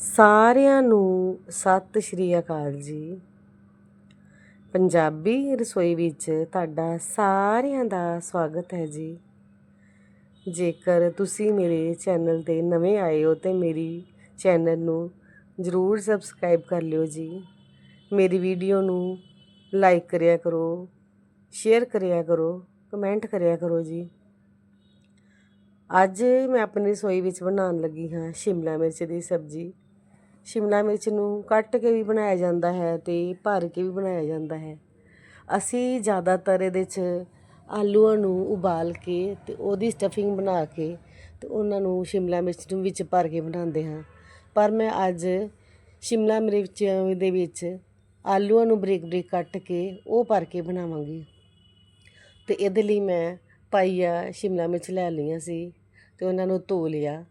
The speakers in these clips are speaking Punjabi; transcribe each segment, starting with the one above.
ਸਾਰਿਆਂ ਨੂੰ ਸਤਿ ਸ਼੍ਰੀ ਅਕਾਲ ਜੀ। ਪੰਜਾਬੀ ਰਸੋਈ ਵਿੱਚ ਤੁਹਾਡਾ ਸਾਰਿਆਂ ਦਾ ਸਵਾਗਤ ਹੈ ਜੀ। ਜੇਕਰ ਤੁਸੀਂ ਮੇਰੇ ਚੈਨਲ ਤੇ ਨਵੇਂ ਆਏ ਹੋ ਤੇ ਮੇਰੀ ਚੈਨਲ ਨੂੰ ਜ਼ਰੂਰ ਸਬਸਕ੍ਰਾਈਬ ਕਰ ਲਿਓ ਜੀ। ਮੇਰੀ ਵੀਡੀਓ ਨੂੰ ਲਾਈਕ ਕਰਿਆ ਕਰੋ, ਸ਼ੇਅਰ ਕਰਿਆ ਕਰੋ, ਕਮੈਂਟ ਕਰਿਆ ਕਰੋ ਜੀ। ਅੱਜ ਮੈਂ ਆਪਣੀ ਰਸੋਈ ਵਿੱਚ ਬਣਾਉਣ ਲੱਗੀ ਹਾਂ ਸ਼ਿਮਲਾ ਮਿਰਚ ਦੀ ਸਬਜ਼ੀ। ਸ਼ਿਮਲਾ ਮਿਰਚ ਨੂੰ ਕੱਟ ਕੇ ਵੀ ਬਣਾਇਆ ਜਾਂਦਾ ਹੈ ਤੇ ਭਰ ਕੇ ਵੀ ਬਣਾਇਆ ਜਾਂਦਾ ਹੈ। ਅਸੀਂ ਜ਼ਿਆਦਾਤਰ ਇਹਦੇ 'ਚ ਆਲੂਆਂ ਨੂੰ ਉਬਾਲ ਕੇ ਤੇ ਉਹਦੀ ਸਟਫਿੰਗ ਬਣਾ ਕੇ ਤੇ ਉਹਨਾਂ ਨੂੰ ਸ਼ਿਮਲਾ ਮਿਰਚ ਨੂੰ ਵਿੱਚ ਭਰ ਕੇ ਬਣਾਉਂਦੇ ਹਾਂ। ਪਰ ਮੈਂ ਅੱਜ ਸ਼ਿਮਲਾ ਮਿਰਚ ਦੇ ਵਿੱਚ ਆਲੂਆਂ ਨੂੰ ਬਰੀਕ ਬਰੀਕ ਕੱਟ ਕੇ ਉਹ ਭਰ ਕੇ ਬਣਾਵਾਂਗੀ। ਤੇ ਇਹਦੇ ਲਈ ਮੈਂ ਪਾਈਆ ਸ਼ਿਮਲਾ ਮਿਰਚ ਲੈ ਲਈਆਂ ਸੀ ਤੇ ਉਹਨਾਂ ਨੂੰ ਧੋ ਲਿਆ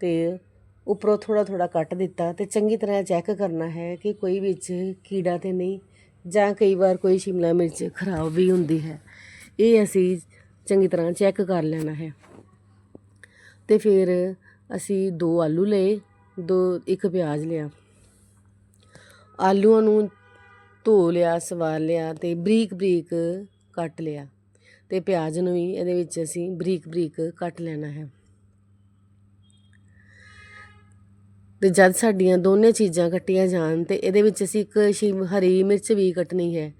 ਤੇ ਉੱਪਰੋਂ ਥੋੜਾ ਥੋੜਾ ਕੱਟ ਦਿੱਤਾ ਤੇ ਚੰਗੀ ਤਰ੍ਹਾਂ ਚੈੱਕ ਕਰਨਾ ਹੈ ਕਿ ਕੋਈ ਵਿੱਚ ਕੀੜਾ ਤੇ ਨਹੀਂ ਜਾਂ ਕਈ ਵਾਰ ਕੋਈ ਸ਼ਿਮਲਾ ਮਿਰਚ ਖਰਾਬ ਵੀ ਹੁੰਦੀ ਹੈ। ਇਹ ਅਸੀਂ ਚੰਗੀ ਤਰ੍ਹਾਂ ਚੈੱਕ ਕਰ ਲੈਣਾ ਹੈ। ਤੇ ਫਿਰ ਅਸੀਂ ਦੋ ਆਲੂ ਲਏ, ਦੋ, ਇੱਕ ਪਿਆਜ਼ ਲਿਆ। ਆਲੂਆਂ ਨੂੰ ਧੋ ਲਿਆ, ਸਵਾਰ ਲਿਆ ਤੇ ਬਰੀਕ ਬਰੀਕ ਕੱਟ ਲਿਆ। ਤੇ ਪਿਆਜ਼ ਨੂੰ ਵੀ ਇਹਦੇ ਵਿੱਚ ਅਸੀਂ ਬਰੀਕ ਬਰੀਕ ਕੱਟ ਲੈਣਾ ਹੈ। ਤੇ ਜਦ ਸਾਡੀਆਂ ਦੋਨੇ ਚੀਜ਼ਾਂ ਕੱਟੀਆਂ ਜਾਣ ਤੇ ਇਹਦੇ ਵਿੱਚ ਅਸੀਂ ਇੱਕ ਸ਼ਿਮ, ਹਰੀ ਮਿਰਚ ਵੀ ਕੱਟਣੀ ਹੈ।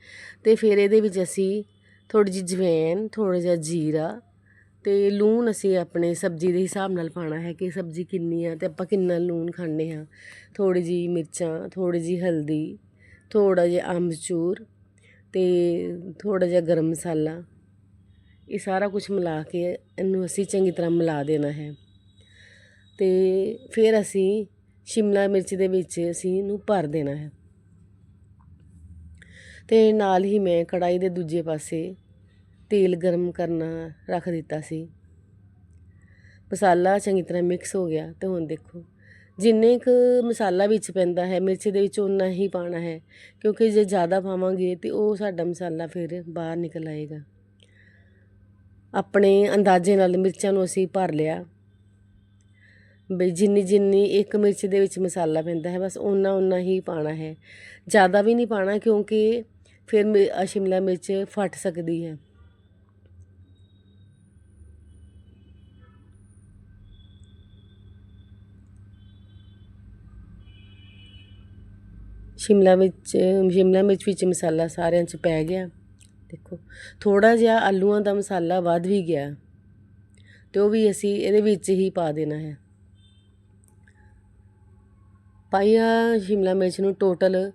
ਤੇ ਫਿਰ ਇਹਦੇ ਵਿੱਚ ਅਸੀਂ ਥੋੜੀ ਜਿਹੀ ਜਵੈਨ ਥੋੜਾ ਜਿਹਾ ਜੀਰਾ ਤੇ ਲੂਣ ਅਸੀਂ ਆਪਣੇ ਸਬਜ਼ੀ ਦੇ ਹਿਸਾਬ ਨਾਲ ਪਾਣਾ ਹੈ ਕਿ ਸਬਜ਼ੀ ਕਿੰਨੀ ਆ ਤੇ ਆਪਾਂ ਕਿੰਨਾ ਲੂਣ ਖਾਣੇ ਆ ਥੋੜੀ ਜਿਹੀ ਮਿਰਚਾਂ ਥੋੜੀ ਜਿਹੀ ਹਲਦੀ ਥੋੜਾ ਜਿਹਾ ਅੰਬਚੂਰ ਤੇ ਥੋੜਾ ਜਿਹਾ ਗਰਮ ਮਸਾਲਾ। ਇਹ ਸਾਰਾ ਕੁਝ ਮਿਲਾ ਕੇ ਇਹਨੂੰ ਅਸੀਂ ਚੰਗੀ ਤਰ੍ਹਾਂ ਮਿਲਾ ਦੇਣਾ ਹੈ। ਤੇ ਫਿਰ ਅਸੀਂ ਸ਼ਿਮਲਾ ਮਿਰਚ ਦੇ ਵਿੱਚ ਅਸੀਂ ਇਹਨੂੰ ਭਰ ਦੇਣਾ ਹੈ। ਤੇ ਨਾਲ ਹੀ ਮੈਂ ਕੜਾਈ ਦੇ ਦੂਜੇ ਪਾਸੇ ਤੇਲ ਗਰਮ ਕਰਨਾ ਰੱਖ ਦਿੱਤਾ ਸੀ। ਮਸਾਲਾ ਚੰਗੀ ਤਰ੍ਹਾਂ ਮਿਕਸ ਹੋ ਗਿਆ ਤੇ ਹੁਣ ਦੇਖੋ, ਜਿੰਨੇ ਕੁ ਮਸਾਲਾ ਵਿੱਚ ਪੈਂਦਾ ਹੈ, ਮਿਰਚ ਦੇ ਵਿੱਚ ਉਨਾ ਹੀ ਪਾਣਾ ਹੈ, ਕਿਉਂਕਿ ਜੇ ਜ਼ਿਆਦਾ ਪਾਵਾਂਗੇ ਤੇ ਉਹ ਸਾਡਾ ਮਸਾਲਾ ਫਿਰ ਬਾਹਰ ਨਿਕਲ ਆਏਗਾ। ਆਪਣੇ ਅੰਦਾਜ਼ੇ ਨਾਲ ਮਿਰਚਾਂ ਨੂੰ ਅਸੀਂ ਭਰ ਲਿਆ। ਬਈ ਜਿੰਨੀ ਜਿੰਨੀ ਇੱਕ ਮਿਰਚ ਦੇ ਵਿੱਚ ਮਸਾਲਾ ਪੈਂਦਾ ਹੈ, ਬਸ ਓਨਾ ਓਨਾ ਹੀ ਪਾਣਾ ਹੈ। ਜ਼ਿਆਦਾ ਵੀ ਨਹੀਂ ਪਾਣਾ ਕਿਉਂਕਿ ਫਿਰ ਮਿ- ਸ਼ਿਮਲਾ ਮਿਰਚ ਫਟ ਸਕਦੀ ਹੈ। ਸ਼ਿਮਲਾ ਮਿਰਚ ਸ਼ਿਮਲਾ ਮਿਰਚ ਵਿੱਚ ਮਸਾਲਾ ਸਾਰਿਆਂ 'ਚ ਪੈ ਗਿਆ। ਦੇਖੋ ਥੋੜਾ ਜਿਹਾ ਆਲੂਆਂ ਦਾ ਮਸਾਲਾ ਵੱਧ ਵੀ ਗਿਆ। ਤੇ ਉਹ ਵੀ ਅਸੀਂ ਇਹਦੇ ਵਿੱਚ ਹੀ ਪਾ ਦੇਣਾ ਹੈ। ਪਾਈਆ, ਸ਼ਿਮਲਾ ਮਿਰਚ ਨੂੰ ਟੋਟਲ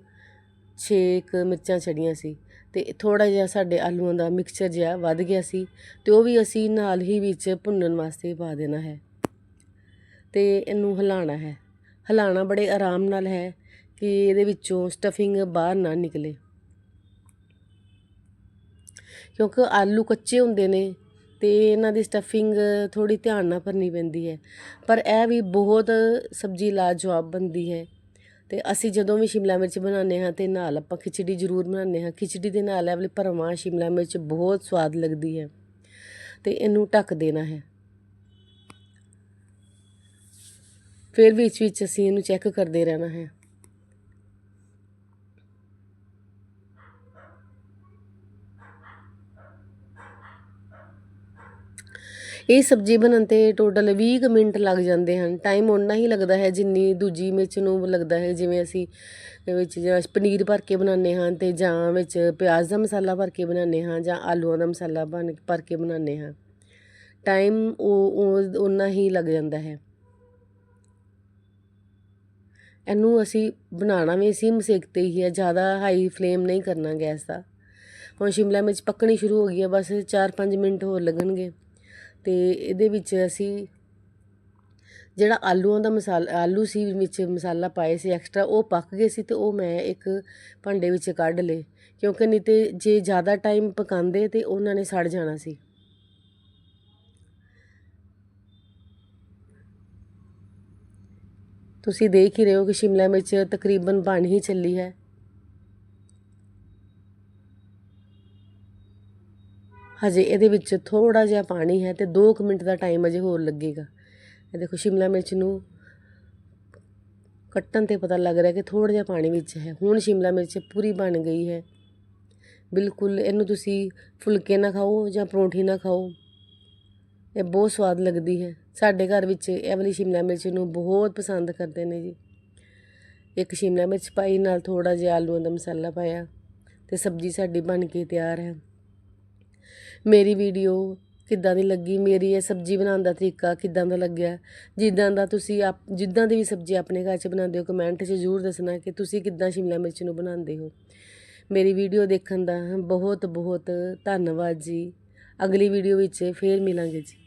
6 ਕੁ ਮਿਰਚਾਂ ਛੜੀਆਂ ਸੀ ਤੇ ਥੋੜਾ ਜਿਹਾ ਸਾਡੇ ਆਲੂਆਂ ਦਾ ਮਿਕਸਚਰ ਜਿਹਾ ਵੱਧ ਗਿਆ ਸੀ ਤੇ ਉਹ ਵੀ ਅਸੀਂ ਨਾਲ ਹੀ ਵਿੱਚ ਭੁੰਨਣ ਵਾਸਤੇ ਪਾ ਦੇਣਾ ਹੈ। ਤੇ ਇਹਨੂੰ ਹਿਲਾਣਾ ਹੈ। ਹਿਲਾਣਾ ਬੜੇ ਆਰਾਮ ਨਾਲ ਹੈ ਕਿ ਇਹਦੇ ਵਿੱਚੋਂ ਸਟਫਿੰਗ ਬਾਹਰ ਨਾ ਨਿਕਲੇ। ਕਿਉਂਕਿ ਆਲੂ ਕੱਚੇ ਹੁੰਦੇ ਨੇ ਅਤੇ ਇਹਨਾਂ ਦੀ ਸਟਫਿੰਗ ਥੋੜ੍ਹੀ ਧਿਆਨ ਨਾਲ ਭਰਨੀ ਪੈਂਦੀ ਹੈ। ਪਰ ਇਹ ਵੀ ਬਹੁਤ ਸਬਜ਼ੀ ਲਾਜਵਾਬ ਬਣਦੀ ਹੈ। ਅਤੇ ਅਸੀਂ ਜਦੋਂ ਵੀ ਸ਼ਿਮਲਾ ਮਿਰਚ ਬਣਾਉਂਦੇ ਹਾਂ ਅਤੇ ਨਾਲ ਆਪਾਂ ਖਿਚੜੀ ਜ਼ਰੂਰ ਬਣਾਉਂਦੇ ਹਾਂ। ਖਿਚੜੀ ਦੇ ਨਾਲ ਇਹ ਵਾਲੀ ਭਰਵਾਂ ਸ਼ਿਮਲਾ ਮਿਰਚ ਬਹੁਤ ਸਵਾਦ ਲੱਗਦੀ ਹੈ ਅਤੇ ਇਹਨੂੰ ਢੱਕ ਦੇਣਾ ਹੈ। ਫਿਰ ਵਿੱਚ ਵਿੱਚ ਅਸੀਂ ਇਹਨੂੰ ਚੈੱਕ ਕਰਦੇ ਰਹਿਣਾ ਹੈ। ਇਹ ਸਬਜ਼ੀ ਬਣਨ ਤੇ ਟੋਟਲ 20 ਕੁ ਮਿੰਟ ਲੱਗ ਜਾਂਦੇ ਹਨ। ਟਾਈਮ ਓਨਾ ਹੀ ਲੱਗਦਾ ਹੈ ਜਿੰਨੀ ਦੂਜੀ ਮਿਰਚ ਨੂੰ ਲੱਗਦਾ ਹੈ। ਜਿਵੇਂ ਅਸੀਂ ਇਹ ਵਿੱਚ ਜਿਹੜਾ ਪਨੀਰ ਭਰ ਕੇ ਬਣਾਉਂਦੇ ਹਾਂ ਤੇ ਜਾਂ ਵਿੱਚ ਪਿਆਜ਼ ਦਾ ਮਸਾਲਾ ਭਰ ਕੇ ਬਣਾਉਂਦੇ ਹਾਂ ਜਾਂ ਆਲੂਆਂ ਦਾ ਮਸਾਲਾ ਬਣ ਭਰ ਕੇ ਬਣਾਉਂਦੇ ਹਾਂ। ਟਾਈਮ ਉਹ ਓਨਾ ਹੀ ਲੱਗ ਜਾਂਦਾ ਹੈ। ਇਹਨੂੰ ਅਸੀਂ ਬਣਾਉਣਾ ਵੀ ਸਿਮ ਸੇਕ ਤੇ ਹੀ ਹੈ। ਜ਼ਿਆਦਾ ਹਾਈ ਫਲੇਮ ਨਹੀਂ ਕਰਨਾ ਗੈਸ ਦਾ। ਹੁਣ ਸ਼ਿਮਲਾ ਮਿਰਚ ਪੱਕਣੀ ਸ਼ੁਰੂ ਹੋ ਗਈ ਹੈ। ਬਸ 4-5 ਮਿੰਟ ਹੋਰ ਲੱਗਣਗੇ। ਤੇ ਇਹਦੇ ਵਿੱਚ ਅਸੀਂ ਜਿਹੜਾ ਆਲੂਆਂ ਦਾ ਮਸਾਲਾ, ਆਲੂ ਸੀ ਵਿੱਚ ਮਸਾਲਾ ਪਾਏ ਸੀ ਐਕਸਟਰਾ ਉਹ ਪੱਕ ਗਏ ਸੀ ਤੇ ਉਹ ਮੈਂ ਇੱਕ ਭਾਂਡੇ ਵਿੱਚ ਕੱਢ ਲਏ। ਕਿਉਂਕਿ ਨਹੀਂ ਤੇ ਜੇ ਜ਼ਿਆਦਾ ਟਾਈਮ ਪਕਾਉਂਦੇ ਤੇ ਉਹਨਾਂ ਨੇ ਸੜ ਜਾਣਾ ਸੀ। ਤੁਸੀਂ ਦੇਖ ਹੀ ਰਹੇ ਹੋ ਕਿ ਸ਼ਿਮਲਾ ਮਿਰਚ ਤਕਰੀਬਨ ਬਣ ਹੀ ਚੱਲੀ ਹੈ। ਹਜੇ ਇਹਦੇ ਵਿੱਚ ਥੋੜਾ ਜਿਹਾ ਪਾਣੀ ਹੈ ਤੇ 2 ਕੁ ਮਿੰਟ ਦਾ ਟਾਈਮ ਅਜੇ ਹੋਰ ਲੱਗੇਗਾ। ਇਹ ਦੇਖੋ ਸ਼ਿਮਲਾ ਮਿਰਚ ਨੂੰ ਕੱਟਣ ਤੇ ਪਤਾ ਲੱਗ ਰਿਹਾ ਕਿ ਥੋੜਾ ਜਿਹਾ ਪਾਣੀ ਵਿੱਚ ਹੈ। ਹੁਣ ਸ਼ਿਮਲਾ ਮਿਰਚ ਪੂਰੀ ਬਣ ਗਈ ਹੈ। ਬਿਲਕੁਲ ਇਹਨੂੰ ਤੁਸੀਂ ਫੁਲਕੇ ਨਾ ਖਾਓ ਜਾਂ ਪਰੌਂਠੀ ਨਾ ਖਾਓ। ਇਹ ਬਹੁਤ ਸਵਾਦ ਲੱਗਦੀ ਹੈ। ਸਾਡੇ ਘਰ ਵਿੱਚ ਇਹ ਵਾਲੀ ਸ਼ਿਮਲਾ ਮਿਰਚ ਨੂੰ ਬਹੁਤ ਪਸੰਦ ਕਰਦੇ ਨੇ ਜੀ। ਇੱਕ ਸ਼ਿਮਲਾ ਮਿਰਚ ਪਾਈ ਨਾਲ ਥੋੜਾ ਜਿਹਾ ਆਲੂਆਂ ਦਾ ਮਸਾਲਾ ਪਾਇਆ ਤੇ ਸਬਜ਼ੀ ਸਾਡੀ ਬਣ ਕੇ ਤਿਆਰ ਹੈ। ਮੇਰੀ ਵੀਡੀਓ ਕਿੱਦਾਂ ਦੀ ਲੱਗੀ? ਮੇਰੀ ਇਹ ਸਬਜ਼ੀ ਬਣਾਉਣ ਦਾ ਤਰੀਕਾ ਕਿੱਦਾਂ ਦਾ ਲੱਗਿਆ? ਜਿੱਦਾਂ ਦਾ ਤੁਸੀਂ ਆਪ, ਜਿੱਦਾਂ ਦੀ ਵੀ ਸਬਜ਼ੀ ਆਪਣੇ ਘਰ 'ਚ ਬਣਾਉਂਦੇ ਹੋ ਕਮੈਂਟ 'ਚ ਜ਼ਰੂਰ ਦੱਸਣਾ ਕਿ ਤੁਸੀਂ ਕਿੱਦਾਂ ਸ਼ਿਮਲਾ ਮਿਰਚ ਨੂੰ ਬਣਾਉਂਦੇ ਹੋ। ਮੇਰੀ ਵੀਡੀਓ ਦੇਖਣ ਦਾ ਬਹੁਤ ਬਹੁਤ ਧੰਨਵਾਦ ਜੀ। ਅਗਲੀ ਵੀਡੀਓ ਵਿੱਚ ਫੇਰ ਮਿਲਾਂਗੇ ਜੀ।